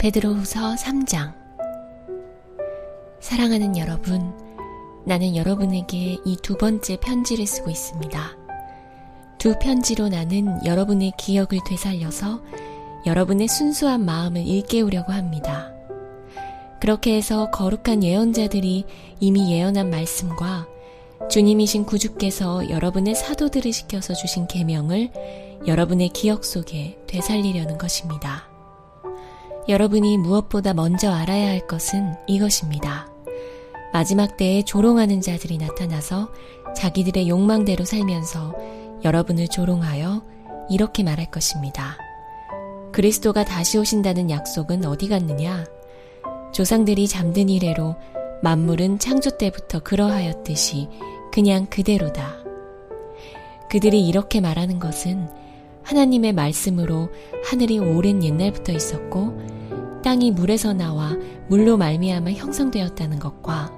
베드로후서 3장 사랑하는 여러분, 나는 여러분에게 이 두 번째 편지를 쓰고 있습니다. 두 편지로 나는 여러분의 기억을 되살려서 여러분의 순수한 마음을 일깨우려고 합니다. 그렇게 해서 거룩한 예언자들이 이미 예언한 말씀과 주님이신 구주께서 여러분의 사도들을 시켜서 주신 계명을 여러분의 기억 속에 되살리려는 것입니다. 여러분이 무엇보다 먼저 알아야 할 것은 이것입니다. 마지막 때에 조롱하는 자들이 나타나서 자기들의 욕망대로 살면서 여러분을 조롱하여 이렇게 말할 것입니다. 그리스도가 다시 오신다는 약속은 어디 갔느냐? 조상들이 잠든 이래로 만물은 창조 때부터 그러하였듯이 그냥 그대로다. 그들이 이렇게 말하는 것은 하나님의 말씀으로 하늘이 오랜 옛날부터 있었고 땅이 물에서 나와 물로 말미암아 형성되었다는 것과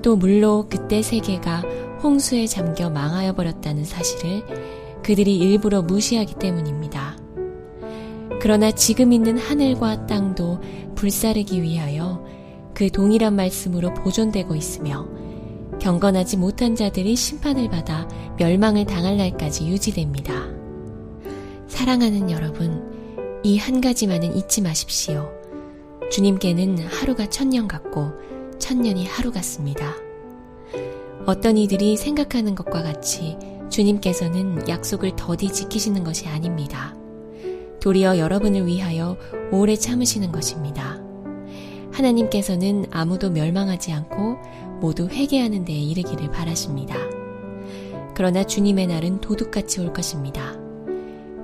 또 물로 그때 세계가 홍수에 잠겨 망하여 버렸다는 사실을 그들이 일부러 무시하기 때문입니다. 그러나 지금 있는 하늘과 땅도 불사르기 위하여 그 동일한 말씀으로 보존되고 있으며 경건하지 못한 자들이 심판을 받아 멸망을 당할 날까지 유지됩니다. 사랑하는 여러분, 이 한 가지만은 잊지 마십시오. 주님께는 하루가 천년 같고 천년이 하루 같습니다. 어떤 이들이 생각하는 것과 같이 주님께서는 약속을 더디 지키시는 것이 아닙니다. 도리어 여러분을 위하여 오래 참으시는 것입니다. 하나님께서는 아무도 멸망하지 않고 모두 회개하는 데에 이르기를 바라십니다. 그러나 주님의 날은 도둑같이 올 것입니다.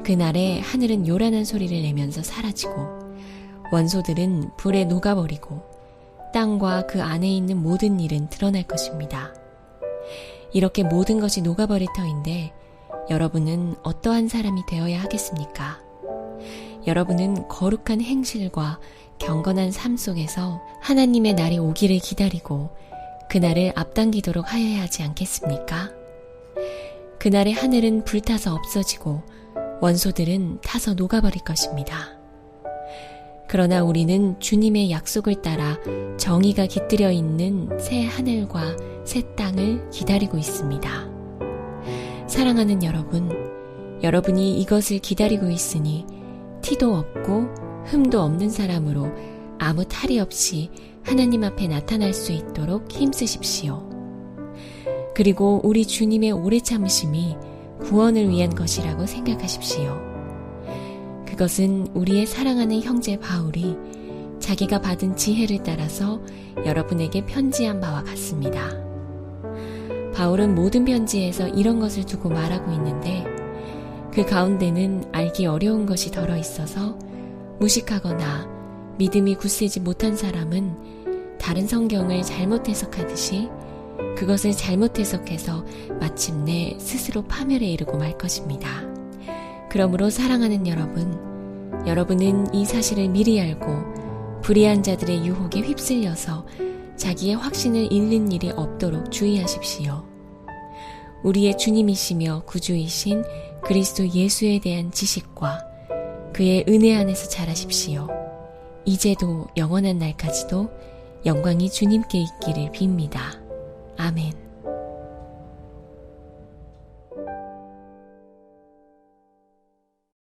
그날에 하늘은 요란한 소리를 내면서 사라지고 원소들은 불에 녹아버리고 땅과 그 안에 있는 모든 일은 드러날 것입니다. 이렇게 모든 것이 녹아버릴 터인데 여러분은 어떠한 사람이 되어야 하겠습니까? 여러분은 거룩한 행실과 경건한 삶 속에서 하나님의 날이 오기를 기다리고 그날을 앞당기도록 하여야 하지 않겠습니까? 그날의 하늘은 불타서 없어지고 원소들은 타서 녹아버릴 것입니다. 그러나 우리는 주님의 약속을 따라 정의가 깃들여 있는 새 하늘과 새 땅을 기다리고 있습니다. 사랑하는 여러분, 여러분이 이것을 기다리고 있으니 티도 없고 흠도 없는 사람으로 아무 탈이 없이 하나님 앞에 나타날 수 있도록 힘쓰십시오. 그리고 우리 주님의 오래 참으심이 구원을 위한 것이라고 생각하십시오. 그것은 우리의 사랑하는 형제 바울이 자기가 받은 지혜를 따라서 여러분에게 편지한 바와 같습니다. 바울은 모든 편지에서 이런 것을 두고 말하고 있는데 그 가운데는 알기 어려운 것이 덜어 있어서 무식하거나 믿음이 굳세지 못한 사람은 다른 성경을 잘못 해석하듯이 그것을 잘못 해석해서 마침내 스스로 파멸에 이르고 말 것입니다. 그러므로 사랑하는 여러분, 여러분은 이 사실을 미리 알고 불의한 자들의 유혹에 휩쓸려서 자기의 확신을 잃는 일이 없도록 주의하십시오. 우리의 주님이시며 구주이신 그리스도 예수에 대한 지식과 그의 은혜 안에서 자라십시오. 이제도 영원한 날까지도 영광이 주님께 있기를 빕니다. 아멘.